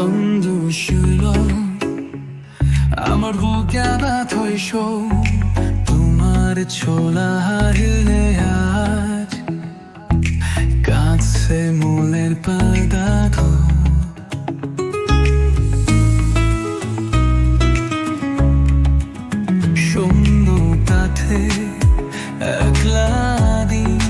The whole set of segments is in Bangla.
বন্ধু শুইল আমার বুকে ব্যথ হইস। তোমার ছোলা হারিলে আজ কাছে মূলের পদার্থ সুন্দর কাঠে একলা দিন,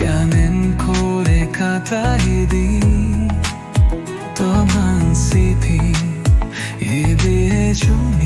কানেন করে কাটাই দিন। 求你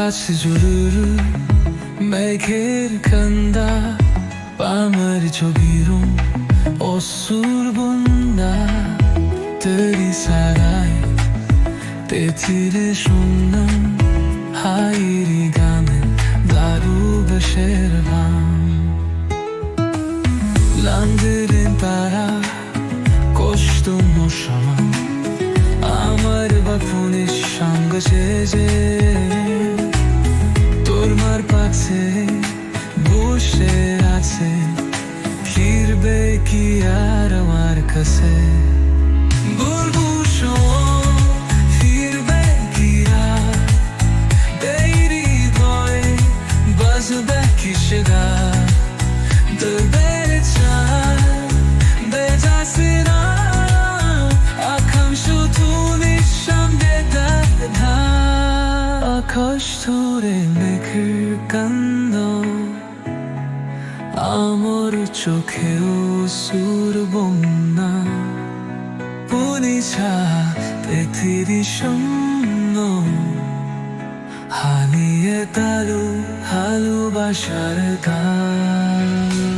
আকাশ জুড়ুরু, মেঘের কান্দা আমার ছবির অসুর বন্দা তরি সারাই তেথিরে শুনলাম হাইরি গানে, দারু বেশের ভাম লান্দিরেন তারা, কষ্ট মশামান আমার বাপুনের সঙ্গে যে তোর মার পাছে বসে আছে। ফিরবে কি আর আমার কাছে? বলব ফিরবে কি আর? দেরি ভয়ে বাজবে কি সেগা দরবের চায় বেজাসে না আকাম শুধু নিঃসন্দেহ আকাশ ধরে মেঘের কান্দ আমার চোখেও সুর বন্যা। পুনিছা পৃথিবী শূন্য। হানিয়ে তালু ভালোবাসার গান।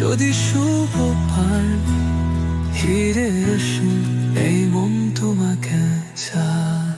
যদি শুভ পার হিরে এই মন তোমাকে চায়।